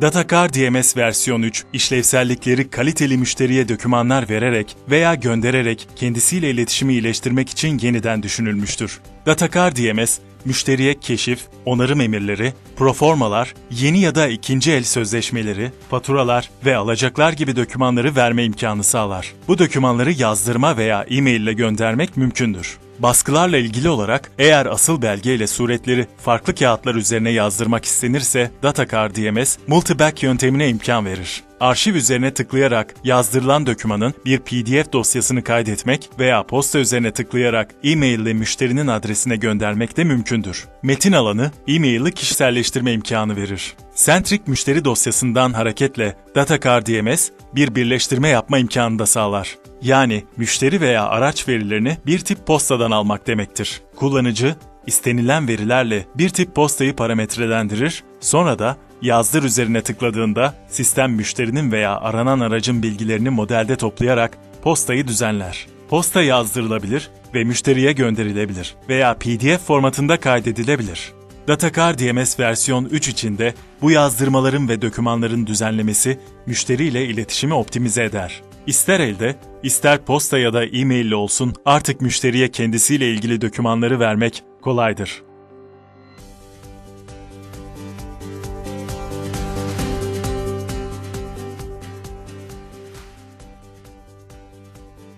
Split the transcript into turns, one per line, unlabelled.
Datacard DMS versiyon 3, işlevsellikleri kaliteli müşteriye dokümanlar vererek veya göndererek kendisiyle iletişimi iyileştirmek için yeniden düşünülmüştür. Datacard DMS, müşteriye keşif, onarım emirleri, proformalar, yeni ya da ikinci el sözleşmeleri, faturalar ve alacaklar gibi dokümanları verme imkanı sağlar. Bu dokümanları yazdırma veya e-mail ile göndermek mümkündür. Baskılarla ilgili olarak eğer asıl belge ile suretleri farklı kağıtlar üzerine yazdırmak istenirse Datacard DMS multiback yöntemine imkan verir. Arşiv üzerine tıklayarak yazdırılan dokümanın bir PDF dosyasını kaydetmek veya posta üzerine tıklayarak e-mail ile müşterinin adresine göndermek de mümkündür. Metin alanı e-mail'i kişiselleştirme imkanı verir. Centric müşteri dosyasından hareketle Datacard DMS bir birleştirme yapma imkanı da sağlar. Yani müşteri veya araç verilerini bir tip postadan almak demektir. Kullanıcı, istenilen verilerle bir tip postayı parametrelendirir, sonra da yazdır üzerine tıkladığında sistem müşterinin veya aranan aracın bilgilerini modelde toplayarak postayı düzenler. Posta yazdırılabilir ve müşteriye gönderilebilir veya PDF formatında kaydedilebilir. Datacard DMS versiyon 3 içinde bu yazdırmaların ve dokümanların düzenlemesi müşteriyle iletişimi optimize eder. İster elde, ister posta ya da e-mail olsun artık müşteriye kendisiyle ilgili dokümanları vermek kolaydır.